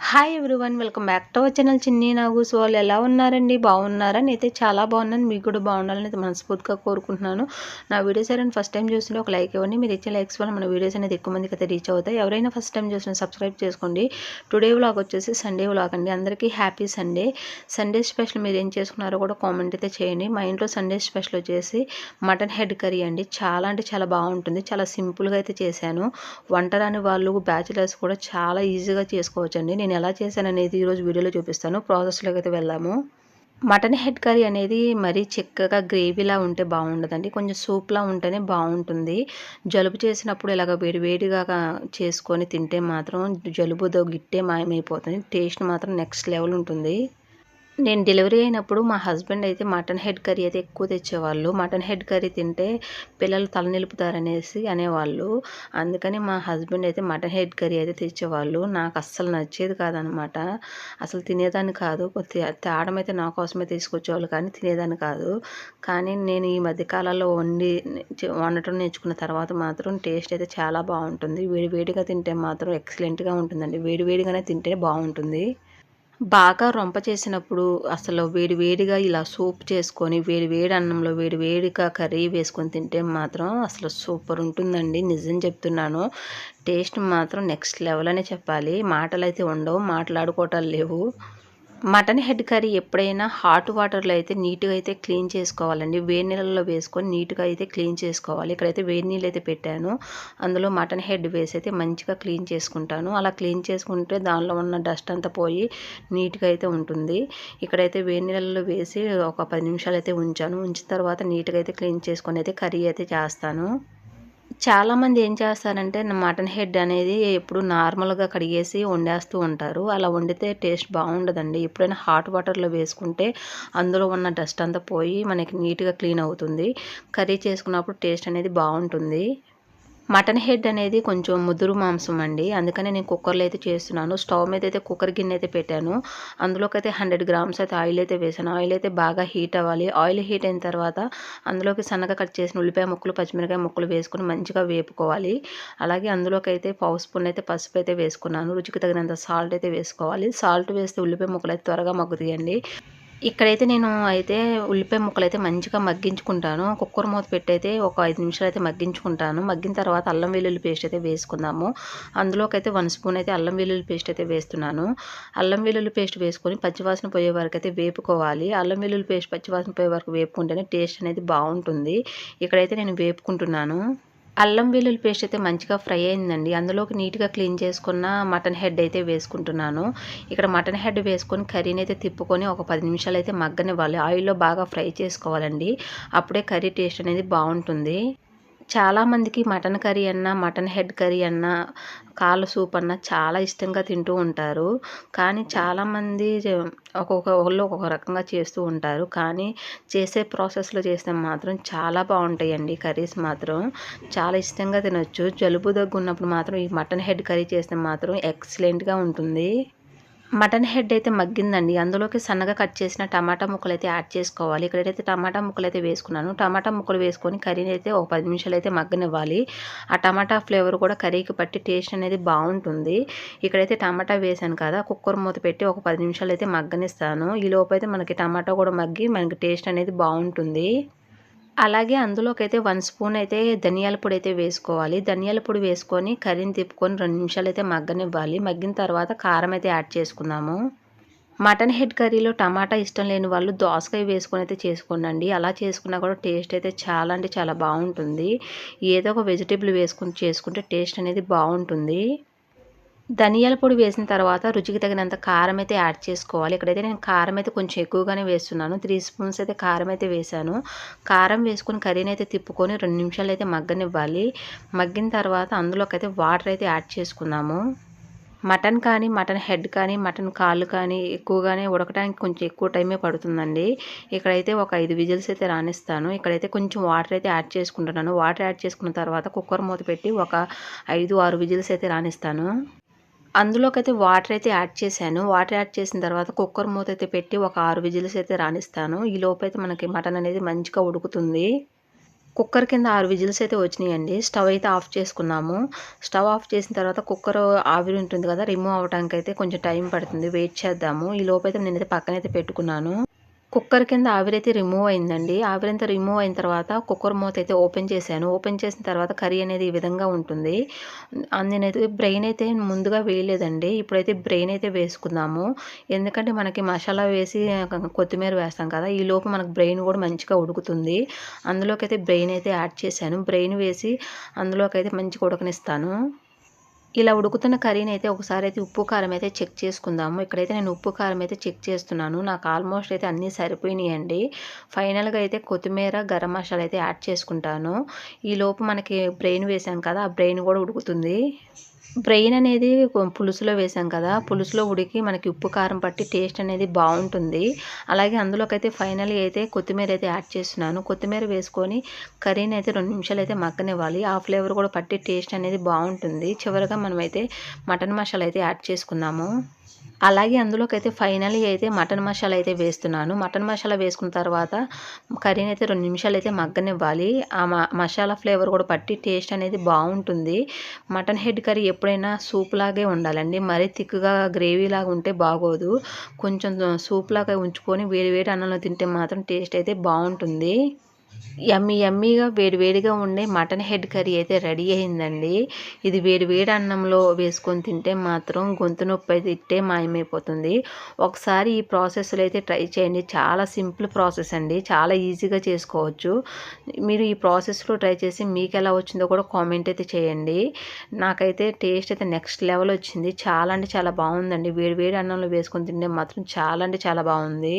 Hi everyone welcome back to our channel Chinni నాగూస్ వాళ్ళు ఎలా ఉన్నారండి? బాగున్నారా? నేనైతే చాలా బాగున్నాను. మీకు కూడా బాగుండాలని అయితే మనస్ఫూర్తిగా కోరుకుంటున్నాను. నా వీడియోస్ ఎవరైనా ఫస్ట్ టైం చూస్తుంటే ఒక లైక్ ఇవ్వండి. మీరు ఇచ్చే లైక్స్ వల్ల మన వీడియోస్ అనేది ఎక్కువ మందికి అయితే రీచ్ అవుతాయి. ఎవరైనా ఫస్ట్ టైం చూసిన సబ్స్క్రైబ్ చేసుకోండి. టుడే వ్లాగ్ వచ్చేసి సండే వ్లాగ్ అండి. అందరికీ హ్యాపీ సండే సండే స్పెషల్ మీరు ఏం చేసుకున్నారో కూడా కామెంట్ అయితే చేయండి. మా ఇంట్లో సండే స్పెషల్ వచ్చేసి మటన్ హెడ్ కర్రీ అండి. చాలా అంటే చాలా బాగుంటుంది. చాలా సింపుల్గా అయితే చేశాను. వంట రాని వాళ్ళు బ్యాచిలర్స్ కూడా చాలా ఈజీగా చేసుకోవచ్చండి. నేను నేను ఎలా చేశాను అనేది ఈరోజు వీడియోలో చూపిస్తాను. ప్రాసెస్లోకి అయితే వెళ్దాము. మటన్ హెడ్ కర్రీ అనేది మరీ చిక్కగా గ్రేవీలా ఉంటే బాగుండదండి. కొంచెం సూప్లా ఉంటేనే బాగుంటుంది. జలుబు చేసినప్పుడు ఇలాగ వేడివేడిగా చేసుకొని తింటే మాత్రం జలుబుతో గిట్టే మాయమైపోతుంది. టేస్ట్ మాత్రం నెక్స్ట్ లెవెల్ ఉంటుంది. నేను డెలివరీ అయినప్పుడు మా హస్బెండ్ అయితే మటన్ హెడ్ కర్రీ అయితే ఎక్కువ తెచ్చేవాళ్ళు. మటన్ హెడ్ కర్రీ తింటే పిల్లలు తల నిలుపుతారనేసి అనేవాళ్ళు. అందుకని మా హస్బెండ్ అయితే మటన్ హెడ్ కర్రీ అయితే తెచ్చేవాళ్ళు. నాకు అస్సలు నచ్చేది కాదనమాట. అసలు తినేదాన్ని కాదు. తేడం అయితే నా కోసమే తీసుకొచ్చేవాళ్ళు కానీ తినేదాన్ని కాదు. కానీ నేను ఈ మధ్యకాలంలో వండి వండటం నేర్చుకున్న తర్వాత మాత్రం టేస్ట్ అయితే చాలా బాగుంటుంది. వేడివేడిగా తింటే మాత్రం ఎక్సలెంట్గా ఉంటుందండి. వేడివేడిగానే తింటే బాగుంటుంది. బాగా రొంప చేసినప్పుడు అసలు వేడి వేడిగా ఇలా సూప్ చేసుకొని వేడి వేడి అన్నంలో వేడి వేడిగా కర్రీ వేసుకొని తింటే మాత్రం అసలు సూపర్ ఉంటుందండి. నిజం చెప్తున్నాను. టేస్ట్ మాత్రం నెక్స్ట్ లెవెల్ అనే చెప్పాలి. మాటలు అయితే ఉండవు మాట్లాడుకోవటాలు లేవు. మటన్ హెడ్ కర్రీ ఎప్పుడైనా హాట్ వాటర్లో అయితే నీట్గా అయితే క్లీన్ చేసుకోవాలండి. వేడి నీళ్ళలో వేసుకొని నీట్గా అయితే క్లీన్ చేసుకోవాలి. ఇక్కడైతే వేడి నీళ్ళు అయితే పెట్టాను. అందులో మటన్ హెడ్ వేసి అయితే మంచిగా క్లీన్ చేసుకుంటాను. అలా క్లీన్ చేసుకుంటే దానిలో ఉన్న డస్ట్ అంతా పోయి నీట్గా అయితే ఉంటుంది. ఇక్కడైతే వేడి నీళ్ళలో వేసి ఒక పది నిమిషాలు అయితే ఉంచాను. ఉంచిన తర్వాత నీట్గా అయితే క్లీన్ చేసుకొని అయితే కర్రీ అయితే చేస్తాను. చాలామంది ఏం చేస్తారంటే మటన్ హెడ్ అనేది ఎప్పుడు నార్మల్గా కడిగేసి వండేస్తూ ఉంటారు. అలా వండితే టేస్ట్ బాగుండదండి. ఎప్పుడైనా హాట్ వాటర్లో వేసుకుంటే అందులో ఉన్న డస్ట్ అంతా పోయి మనకి నీట్గా క్లీన్ అవుతుంది. కర్రీ చేసుకున్నప్పుడు టేస్ట్ అనేది బాగుంటుంది. మటన్ హెడ్ అనేది కొంచెం ముదురు మాంసం అండి. అందుకనే నేను కుక్కర్లో అయితే చేస్తున్నాను. స్టవ్ మీద అయితే కుక్కర్ గిన్నె అయితే పెట్టాను. అందులోకి అయితే హండ్రెడ్ గ్రామ్స్ అయితే ఆయిల్ అయితే వేసాను. ఆయిల్ అయితే బాగా హీట్ అవ్వాలి. ఆయిల్ హీట్ అయిన తర్వాత అందులోకి సన్నగా కట్ చేసిన ఉల్లిపాయ ముక్కలు పచ్చిమిరకాయ ముక్కలు వేసుకుని మంచిగా వేపుకోవాలి. అలాగే అందులోకి అయితే పావు స్పూన్ అయితే పసుపు అయితే వేసుకున్నాను. రుచికి తగినంత సాల్ట్ అయితే వేసుకోవాలి. సాల్ట్ వేస్తే ఉల్లిపాయ ముక్కలు అయితే త్వరగా మగ్గుతాయండి. ఇక్కడైతే నేను అయితే ఉల్లిపాయ ముక్కలు అయితే మంచిగా మగ్గించుకుంటాను. కుక్కర్ మూత పెట్టి అయితే ఒక ఐదు నిమిషాలు అయితే మగ్గించుకుంటాను. మగ్గిన తర్వాత అల్లం వెల్లుల్లి పేస్ట్ అయితే వేసుకుందాము. అందులోకైతే వన్ స్పూన్ అయితే అల్లం వెల్లుల్లి పేస్ట్ అయితే వేస్తున్నాను. అల్లం వెల్లుల్లి పేస్ట్ వేసుకొని పచ్చివాసన పోయే వరకు అయితే వేపుకోవాలి. అల్లం వెల్లుల్లి పేస్ట్ పచ్చివాసన పోయే వరకు వేపుకుంటేనే టేస్ట్ అనేది బాగుంటుంది. ఇక్కడైతే నేను వేపుకుంటున్నాను. అల్లం వెల్లుల్లి పేస్ట్ అయితే మంచిగా ఫ్రై అయిందండి. అందులోకి నీట్గా క్లీన్ చేసుకున్న మటన్ హెడ్ అయితే వేసుకుంటున్నాను. ఇక్కడ మటన్ హెడ్ వేసుకొని కర్రీని అయితే తిప్పుకొని ఒక పది నిమిషాలు అయితే మగ్గనివ్వాలి. ఆయిల్లో బాగా ఫ్రై చేసుకోవాలండి. అప్పుడే కర్రీ టేస్ట్ అనేది బాగుంటుంది. చాలామందికి మటన్ కర్రీ అన్నా మటన్ హెడ్ కర్రీ అన్నా కాళ్ళ సూప్ అన్న చాలా ఇష్టంగా తింటూ ఉంటారు. కానీ చాలామంది ఒక్కొక్క వాళ్ళు ఒక్కొక్క రకంగా చేస్తూ ఉంటారు. కానీ చేసే ప్రాసెస్లో చేస్తే మాత్రం చాలా బాగుంటాయండి కర్రీస్ మాత్రం. చాలా ఇష్టంగా తినొచ్చు. జలుబు దగ్గు ఉన్నప్పుడు మాత్రం ఈ మటన్ హెడ్ కర్రీ చేస్తే మాత్రం ఎక్సలెంట్గా ఉంటుంది. మటన్ హెడ్ అయితే మగ్గిందండి. అందులోకి సన్నగా కట్ చేసిన టమాటా ముక్కలు అయితే యాడ్ చేసుకోవాలి. ఇక్కడైతే టమాటా ముక్కలు అయితే వేసుకున్నాను. టమాటా ముక్కలు వేసుకొని కర్రీని అయితే ఒక పది నిమిషాలు అయితే మగ్గనివ్వాలి. ఆ టమాటా ఫ్లేవర్ కూడా కర్రీకి పట్టి టేస్ట్ అనేది బాగుంటుంది. ఇక్కడైతే టమాటా వేసాను కదా కుక్కర్ మూత పెట్టి ఒక పది నిమిషాలు అయితే మగ్గనిస్తాను. ఈ లోపు అయితే మనకి టమాటా కూడా మగ్గి మనకి టేస్ట్ అనేది బాగుంటుంది. అలాగే అందులోకి అయితే వన్ స్పూన్ అయితే ధనియాల పొడి అయితే వేసుకోవాలి. ధనియాల పొడి వేసుకొని కర్రీని తిప్పుకొని రెండు నిమిషాలు అయితే మగ్గనివ్వాలి. మగ్గిన తర్వాత కారం అయితే యాడ్ చేసుకుందాము. మటన్ హెడ్ కర్రీలో టమాటా ఇష్టం లేని వాళ్ళు దోసకాయ వేసుకొని అయితే చేసుకోండి అలా చేసుకున్నా కూడా టేస్ట్ అయితే చాలా అంటే చాలా బాగుంటుంది. ఏదో ఒక వెజిటేబుల్ వేసుకుని చేసుకుంటే టేస్ట్ అనేది బాగుంటుంది. ధనియాల పొడి వేసిన తర్వాత రుచికి తగినంత కారం అయితే యాడ్ చేసుకోవాలి. ఇక్కడైతే నేను కారం అయితే కొంచెం ఎక్కువగానే వేస్తున్నాను. త్రీ స్పూన్స్ అయితే కారం అయితే వేసాను కారం వేసుకొని కర్రీని అయితే తిప్పుకొని రెండు నిమిషాలు అయితే మగ్గనివ్వాలి. మగ్గిన తర్వాత అందులోకి అయితే వాటర్ అయితే యాడ్ చేసుకున్నాము మటన్ కానీ మటన్ హెడ్ కానీ మటన్ కాళ్ళు కానీ ఎక్కువగానే ఉడకడానికి కొంచెం ఎక్కువ టైమే పడుతుందండి. ఇక్కడైతే ఒక ఐదు విజిల్స్ అయితే రాణిస్తాను ఇక్కడైతే కొంచెం వాటర్ అయితే యాడ్ చేసుకుంటున్నాను. వాటర్ యాడ్ చేసుకున్న తర్వాత కుక్కర్ మూత పెట్టి ఒక ఐదు ఆరు విజిల్స్ అయితే రాణిస్తాను అందులోకి అయితే వాటర్ అయితే యాడ్ చేశాను. వాటర్ యాడ్ చేసిన తర్వాత కుక్కర్ మూత అయితే పెట్టి ఒక ఆరు విజిల్స్ అయితే రాణిస్తాను ఈ లోపు అయితే మనకి మటన్ అనేది మంచిగా ఉడుకుతుంది. కుక్కర్ కింద ఆరు విజిల్స్ అయితే వచ్చినాయండి. స్టవ్ అయితే ఆఫ్ చేసుకున్నాము. స్టవ్ ఆఫ్ చేసిన తర్వాత కుక్కర్ ఆవిరి ఉంటుంది కదా రిమూవ్ అవడానికి అయితే కొంచెం టైం పడుతుంది. వెయిట్ చేద్దాము. ఈ లోపైతే నేనైతే పక్కనైతే పెట్టుకున్నాను. కుక్కర్ కింద ఆవిరైతే రిమూవ్ అయిందండి. ఆవిరంతా రిమూవ్ అయిన తర్వాత కుక్కర్ మూత అయితే ఓపెన్ చేశాను. ఓపెన్ చేసిన తర్వాత కర్రీ అనేది ఈ విధంగా ఉంటుంది. నేనైతే బ్రెయిన్ అయితే ముందుగా వేయలేదండి. ఇప్పుడైతే బ్రెయిన్ అయితే వేసుకుందాము. ఎందుకంటే మనకి మసాలా వేసి కొత్తిమీర వేస్తాం కదా ఈ లోపు మనకు బ్రెయిన్ కూడా మంచిగా ఉడుకుతుంది. అందులోకి అయితే బ్రెయిన్ అయితే యాడ్ చేశాను. బ్రెయిన్ వేసి అందులోకి అయితే మంచిగా ఉడకనిస్తాను. ఇలా ఉడుకుతున్న కర్రీని అయితే ఒకసారి అయితే ఉప్పు కారం అయితే చెక్ చేసుకుందాము. ఇక్కడైతే నేను ఉప్పు కారం అయితే చెక్ చేస్తున్నాను. నాకు ఆల్మోస్ట్ అయితే అన్నీ సరిపోయినాయండి. ఫైనల్గా అయితే కొత్తిమీర గరం మసాలా అయితే యాడ్ చేసుకుంటాను. ఈ లోపు మనకి బ్రెయిన్ వేసాం కదా ఆ బ్రెయిన్ కూడా ఉడుకుతుంది. బ్రెయిన్ అనేది పులుసులో వేసాం కదా పులుసులో ఉడికి మనకి ఉప్పు కారం పట్టి టేస్ట్ అనేది బాగుంటుంది అలాగే అందులోకైతే ఫైనల్గా అయితే కొత్తిమీర అయితే యాడ్ చేస్తున్నాను. కొత్తిమీర వేసుకొని కర్రీని అయితే రెండు నిమిషాలు అయితే మగ్గనివ్వాలి. ఆ ఫ్లేవర్ కూడా పట్టి టేస్ట్ అనేది బాగుంటుంది చివరిగా మనమైతే మటన్ మసాలా అయితే యాడ్ చేసుకున్నాము. అలాగే అందులోకి అయితే ఫైనల్గా అయితే మటన్ మసాలా అయితే వేస్తున్నాను. మటన్ మసాలా వేసుకున్న తర్వాత కర్రీని అయితే రెండు నిమిషాలు అయితే మగ్గనివ్వాలి. ఆ మసాలా ఫ్లేవర్ కూడా పట్టి టేస్ట్ అనేది బాగుంటుంది. మటన్ హెడ్ కర్రీ ఎప్పుడైనా సూప్ లాగే ఉండాలండి. మరీ థిక్గా గ్రేవీ లాగా ఉంటే బాగోదు. కొంచెం సూప్ లాగా ఉంచుకొని వేడి వేడి అన్నంలో తింటే మాత్రం టేస్ట్ అయితే బాగుంటుంది. యమ్మీ యమ్మీగా వేడివేడిగా ఉండే మటన్ హెడ్ కర్రీ అయితే రెడీ అయిందండి. ఇది వేడివేడి అన్నంలో వేసుకొని తింటే మాత్రం గొంతు నొప్పి అయితే ఇట్టే మాయమైపోతుంది. ఒకసారి ఈ ప్రాసెస్లో అయితే ట్రై చేయండి. చాలా సింపుల్ ప్రాసెస్ అండి. చాలా ఈజీగా చేసుకోవచ్చు. మీరు ఈ ప్రాసెస్లో ట్రై చేసి మీకు ఎలా వచ్చిందో కూడా కామెంట్ అయితే చేయండి. నాకైతే టేస్ట్ అయితే నెక్స్ట్ లెవెల్ వచ్చింది. చాలా అంటే చాలా బాగుందండి. వేడివేడి అన్నంలో వేసుకొని తింటే మాత్రం చాలా అంటే చాలా బాగుంది.